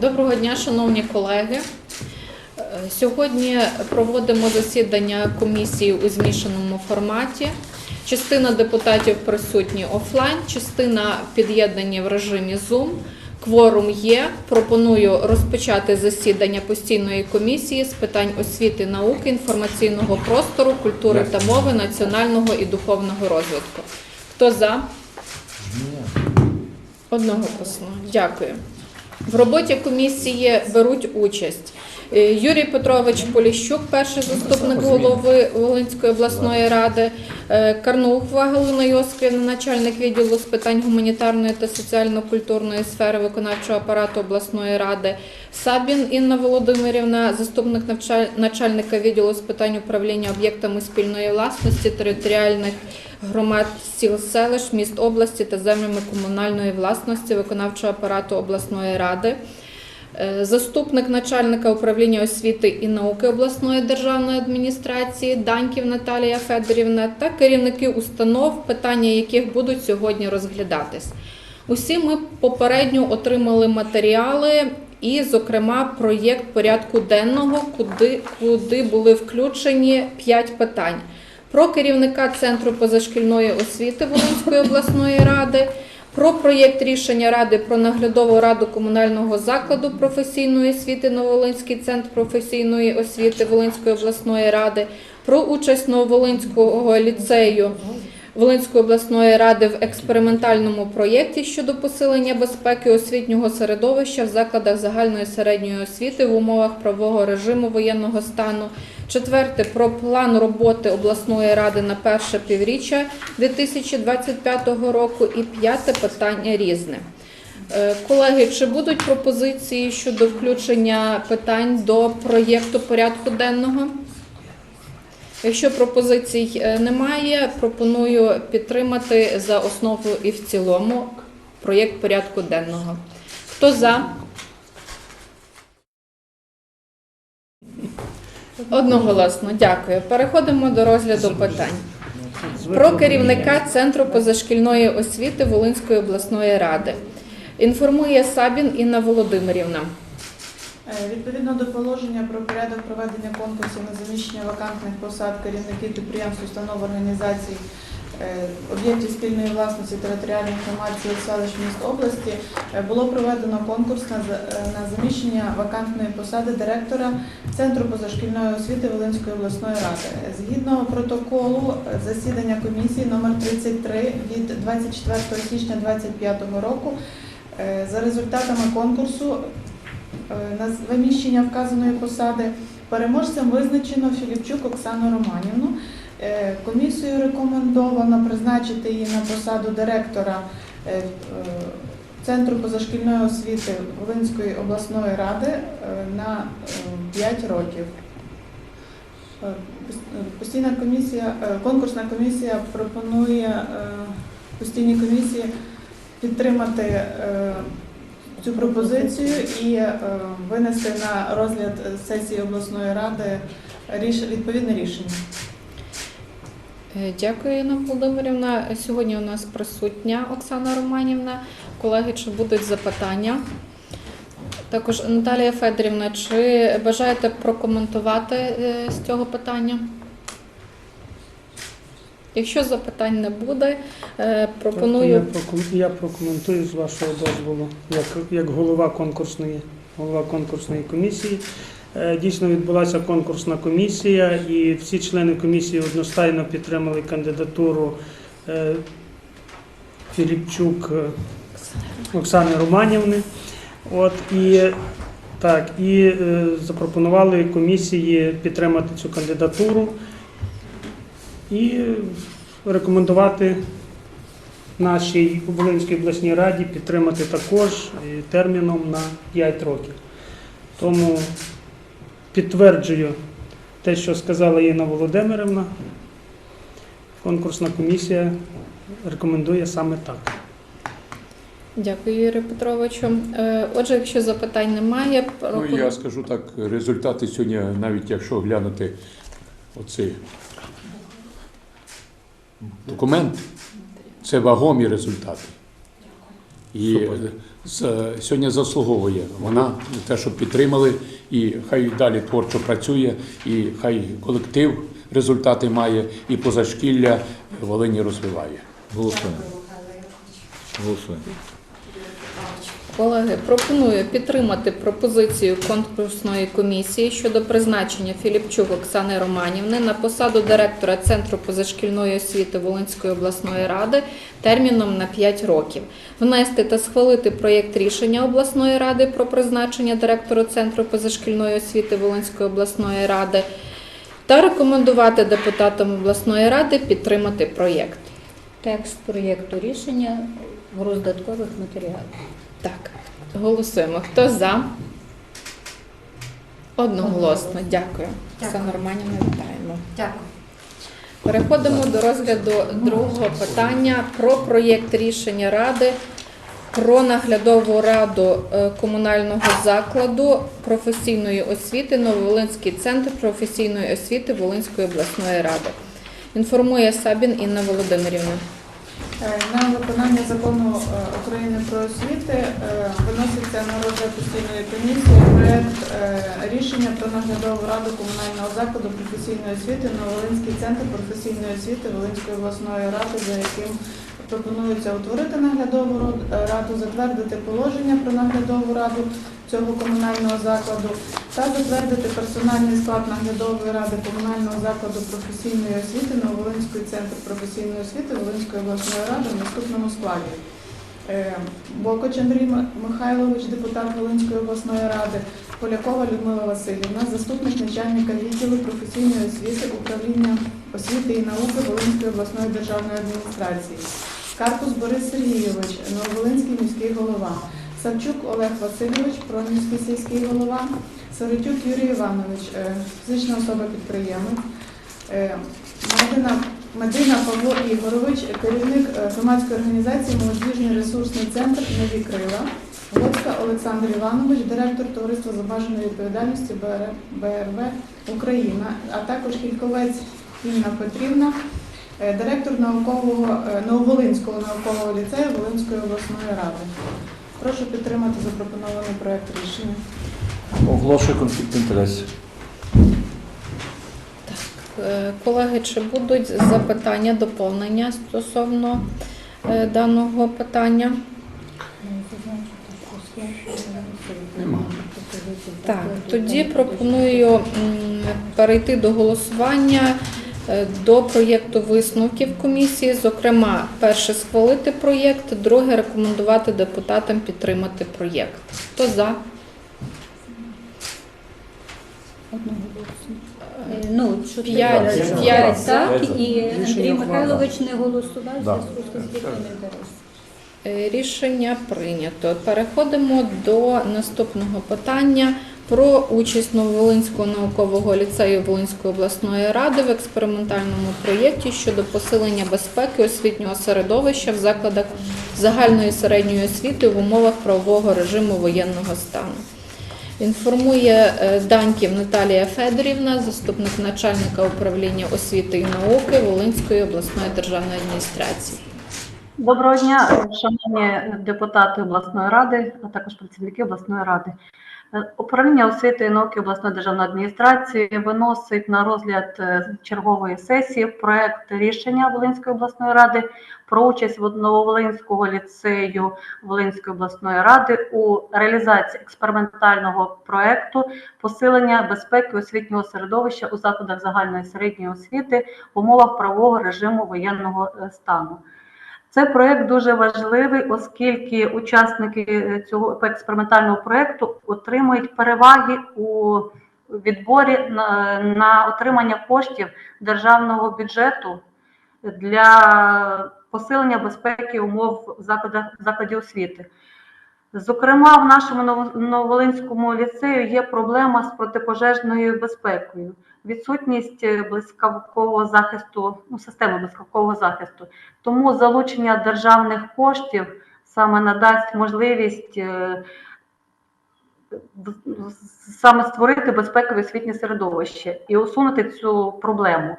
Доброго дня, шановні колеги. Е, Сьогодні проводимо засідання комісії у змішаному форматі. Частина депутатів присутні офлайн, частина під'єднані в режимі Zoom. Кворум є. Пропоную розпочати засідання постійної комісії з питань освіти, науки, інформаційного простору, культури та мови, національного і духовного розвитку. Хто за? Одного посла. Дякую. В роботі комісії беруть участь е, Юрій Петрович Поліщук, перший заступник голови Волинської обласної ради, е, Карнугова Галина Йосипівна, начальник відділу з питань гуманітарної та соціально-культурної сфери виконавчого апарату обласної ради, Сабін Інна Володимирівна, заступник начальника відділу з питань управління об'єктами спільної власності територіальних громад сіл селищ, міст області та землями комунальної власності виконавчого апарату обласної ради. Е, Заступник начальника управління освіти і науки обласної державної адміністрації Даньків Наталія Федорівна та керівники установ, питання яких будуть сьогодні розглядатись. Усі ми попередньо отримали матеріали і, зокрема, проєкт порядку денного, куди, куди були включені п'ять питань про керівника Центру позашкільної освіти Волинської обласної ради, про проєкт рішення Ради про наглядову раду комунального закладу професійної освіти Нововолинський центр професійної освіти Волинської обласної ради, про участь Нововолинського ліцею Волинської обласної ради в експериментальному проєкті щодо посилення безпеки освітнього середовища в закладах загальної середньої освіти в умовах правового режиму воєнного стану. Четверте про план роботи обласної ради на перше півріччя 2025 року. І п'яте питання різне. Е, Колеги, чи будуть пропозиції щодо включення питань до проєкту порядку денного? Якщо пропозицій е, немає, пропоную підтримати за основу і в цілому проєкт порядку денного. Хто за? Одноголосно, дякую. Переходимо до розгляду питань. Про керівника Центру позашкільної освіти Волинської обласної ради. Інформує Сабін Інна Володимирівна. Е, Відповідно до положення про порядок проведення конкурсів на заміщення вакантних посад керівників підприємств, установ організацій, е, об'єктів спільної власності територіальних громад селищ міст області е, було проведено конкурс на за- на заміщення вакантної посади директора Центру позашкільної освіти Волинської обласної ради. Згідно протоколу засідання комісії номер 33 від 24 січня 2025 року за результатами конкурсу На виміщення вказаної посади переможцем визначено Філіпчук Оксану Романівну. Е, Комісією рекомендовано призначити її на посаду директора е, е, Центру позашкільної освіти Волинської обласної ради е, на 5 років. Е, пос- е, Постійна комісія, е, конкурсна комісія пропонує е, постійній комісії підтримати е, цю пропозицію і е, винести на розгляд сесії обласної ради відповідне рішення. Е, Дякую, Інна Володимирівна. Сьогодні у нас присутня Оксана Романівна. Колеги, чи будуть запитання? Також Наталія Федорівна, чи бажаєте прокоментувати е, з цього питання? Якщо запитань не буде, е, пропоную. я прокоментую з вашого дозволу, як, як голова конкурсної, голова конкурсної комісії. Е, Дійсно відбулася конкурсна комісія, і всі члени комісії одностайно підтримали кандидатуру е, Філіпчук Оксани Романівни. От і так, і запропонували комісії підтримати цю кандидатуру і рекомендувати нашій Волинській обласній раді підтримати також е, терміном на 5 років. Тому підтверджую те, що сказала Інна Володимирівна. Конкурсна комісія рекомендує саме так. Дякую, Юрію Петровичу. Е, Отже, якщо запитань немає, Ну, я скажу так, результати сьогодні, навіть якщо глянути оцей документ, це вагомі результати. І з- сьогодні заслуговує. Вона те, що підтримали, і хай далі творчо працює, і хай колектив результати має, і позашкілля Волині розвиває. Голосуємо. Голосуємо. Колеги, пропоную підтримати пропозицію конкурсної комісії щодо призначення Філіпчук Оксани Романівни на посаду директора Центру позашкільної освіти Волинської обласної ради терміном на 5 років. Внести та схвалити проєкт рішення обласної ради про призначення директора Центру позашкільної освіти Волинської обласної ради та рекомендувати депутатам обласної ради підтримати проєкт. Текст проєкту рішення в роздаткових матеріалах. Так, голосуємо. Хто за? Одноголосно. Дякую. Все нормально, вітаємо. Дякую. Переходимо до розгляду другого питання про проєкт рішення Ради про наглядову раду е, комунального закладу професійної освіти Нововолинський центр професійної освіти Волинської обласної ради. Інформує Сабін Інна Володимирівна. Е, На виконання закону е, України про освіти е, виноситься на розгляд постійної комісії проект е, рішення про наглядову раду комунального закладу професійної освіти Новолинський центр професійної освіти Волинської обласної ради, за яким пропонується утворити наглядову раду, затвердити положення про наглядову раду цього комунального закладу та затвердити персональний склад наглядової ради комунального закладу професійної освіти Нововолинський центр професійної освіти Волинської обласної ради в наступному складі. Е, Бокоч Андрій Михайлович, депутат Волинської обласної ради, Полякова Людмила Васильівна, заступник начальника відділу професійної освіти управління освіти і науки Волинської обласної державної адміністрації. Карпус Борис Сергійович, Нововолинський міський голова. Савчук Олег Васильович, Промівський сільський голова. Соротюк Юрій Іванович, е, фізична особа підприємець. Е, Медина, Павло Ігорович, керівник е, громадської організації Молодіжний ресурсний центр Нові Крила. Лоцька Олександр Іванович, директор товариства з обмеженою відповідальністю БРВ Україна, а також Кільковець Інна Петрівна, директор наукового Нововолинського наукового ліцею Волинської обласної ради. Прошу підтримати запропонований проект рішення. Оголошую конфлікт інтересів. Е, Колеги, чи будуть запитання, доповнення стосовно е, даного питання? Нема. Так, тоді пропоную перейти до голосування до проєкту висновків комісії. Зокрема, перше схвалити проєкт, друге рекомендувати депутатам підтримати проєкт. Хто за? Е, Ну, чотири П'ять, п'ять так, і Андрій Михайлович не голосував в Да. зв'язку з конфліктом інтересів. Е, Рішення прийнято. Переходимо до наступного питання про участь Нововолинського наукового ліцею Волинської обласної ради в експериментальному проєкті щодо посилення безпеки освітнього середовища в закладах загальної середньої освіти в умовах правового режиму воєнного стану. Інформує е, Даньків Наталія Федорівна, заступник начальника управління освіти і науки Волинської обласної державної адміністрації. Доброго дня, шановні депутати обласної ради, а також працівники обласної ради. Е, Управління освіти і науки обласної державної адміністрації виносить на розгляд е, чергової сесії проект рішення Волинської обласної ради про участь в Нововолинського ліцею Волинської обласної ради у реалізації експериментального проекту посилення безпеки освітнього середовища у закладах загальної середньої освіти в умовах правового режиму воєнного е, стану. Цей проект дуже важливий, оскільки учасники е, цього експериментального проекту отримують переваги у відборі на, на отримання коштів державного бюджету для посилення безпеки умов закладів освіти. Зокрема, в нашому Ново- Нововолинському ліцею є проблема з протипожежною безпекою, відсутність е, блискавкового захисту, ну, системи блискавкового захисту. Тому залучення державних коштів саме надасть можливість е, саме створити безпекове освітнє середовище і усунути цю проблему.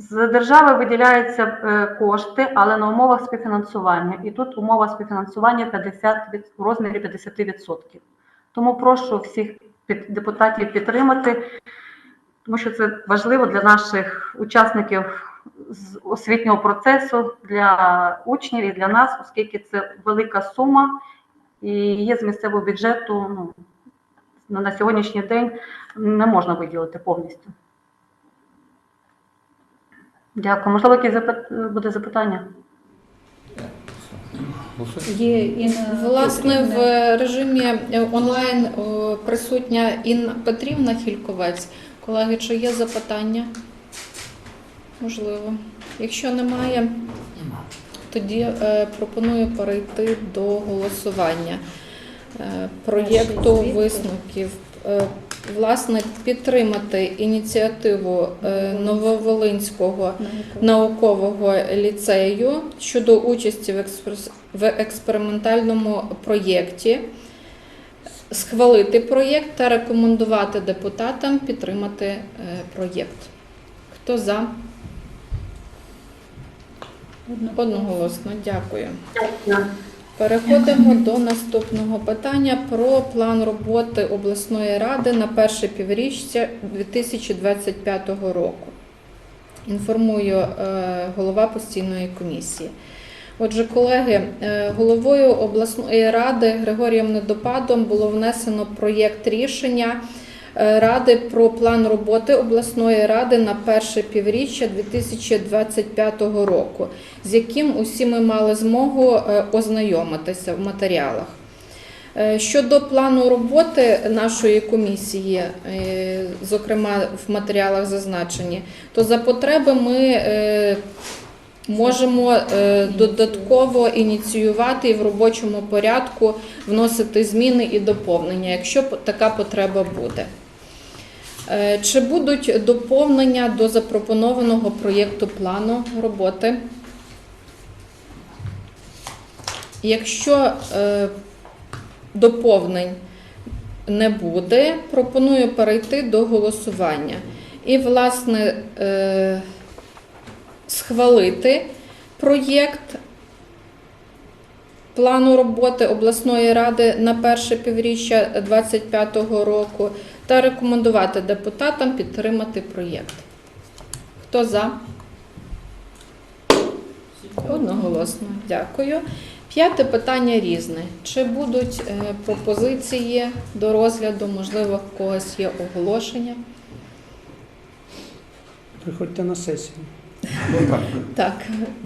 З держави виділяються е, кошти, але на умовах співфінансування. І тут умова співфінансування 50 від, в розмірі 50%. Тому прошу всіх депутатів підтримати, тому що це важливо для наших учасників з освітнього процесу, для учнів і для нас, оскільки це велика сума і є з місцевого бюджету. Ну, на сьогоднішній день не можна виділити повністю. Дякую. Можливо, якісь запит... буде запитання? Є і Власне, в режимі е, онлайн присутня Інна Петрівна Хільковець. Колеги, чи є запитання? Можливо. Якщо немає, тоді е, пропоную перейти до голосування е, проєкту висновків. Власне, підтримати ініціативу е, Нововолинського наукового ліцею щодо участі в експериментальному проєкті, схвалити проєкт та рекомендувати депутатам підтримати е, проєкт. Хто за? Одноголосно, дякую. Переходимо до наступного питання про план роботи обласної ради на перше півріччя 2025 року. Інформую е, голова постійної комісії. Отже, колеги, е, головою обласної ради Григорієм Недопадом було внесено проєкт рішення Ради про план роботи обласної ради на перше півріччя 2025 року, з яким усі ми мали змогу е, ознайомитися в матеріалах. Е, Щодо плану роботи нашої комісії, е, зокрема в матеріалах зазначені, то за потреби ми е, можемо е, додатково ініціювати і в робочому порядку вносити зміни і доповнення, якщо така потреба буде. Е, Чи будуть доповнення до запропонованого проєкту плану роботи? Якщо е, доповнень не буде, пропоную перейти до голосування. І, власне, е, схвалити проєкт плану роботи обласної ради на перше півріччя 2025 року та рекомендувати депутатам підтримати проєкт. Хто за? Одноголосно, дякую. П'яте питання різне. Чи будуть е, пропозиції до розгляду? Можливо, в когось є оголошення? Приходьте на сесію. Так,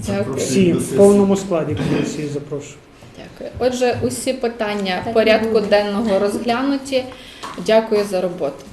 дякую. Всі в повному складі комісії запрошую. Дякую. Отже, усі питання порядку денного розглянуті. Дякую за роботу.